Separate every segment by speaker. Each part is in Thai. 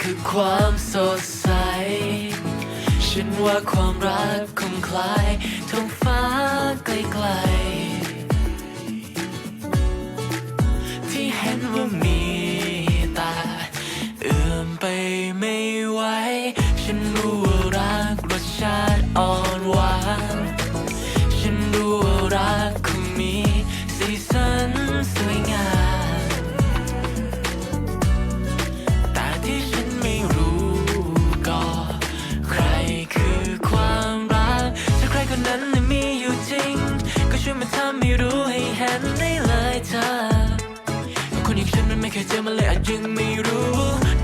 Speaker 1: คือความสดใส ฉันว่าความรักคงคล้ายทำ มันไม่เคยเจอมาเลยอาจยังไม่รู้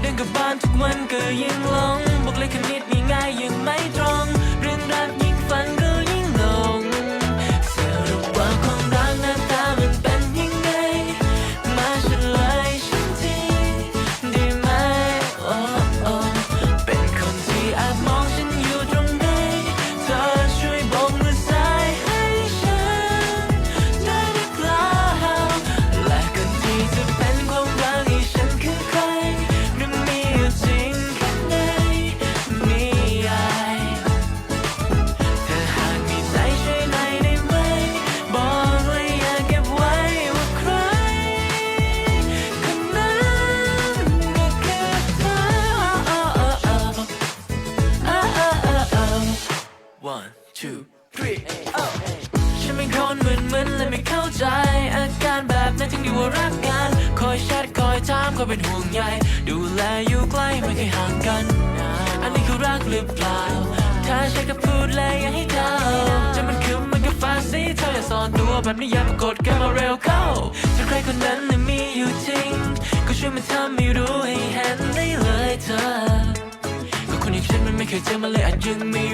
Speaker 1: เดินกับบ้านทุกวันก็ยังหลงบอกเลยคำนิดง่ายๆยัง three ฉันเป็นคนมึนๆและไม่เข้าใจ อาการแบบนั้นจึงดีว่ารักกัน คอยแชทคอยถามคอยเป็นห่วงใยดูแลอยู่ใกล้ไม่เคยห่างกัน อันนี้คือรักหรือเปล่า ถ้าใช่ก็พูดเลยอย่าให้เดาจะมันคือมันก็ฟาซีเธออย่าซ่อนตัวแบบนี้อย่าปรากฏกันมาเร็วเข้าถ้าใครคนนั้นน่ะมีอยู่จริง ก็ช่วยมาทำให้รู้ให้เห็นได้เลยเธอก็คนอย่างฉันมันไม่เคยเจอมาเลยอาจยังไม่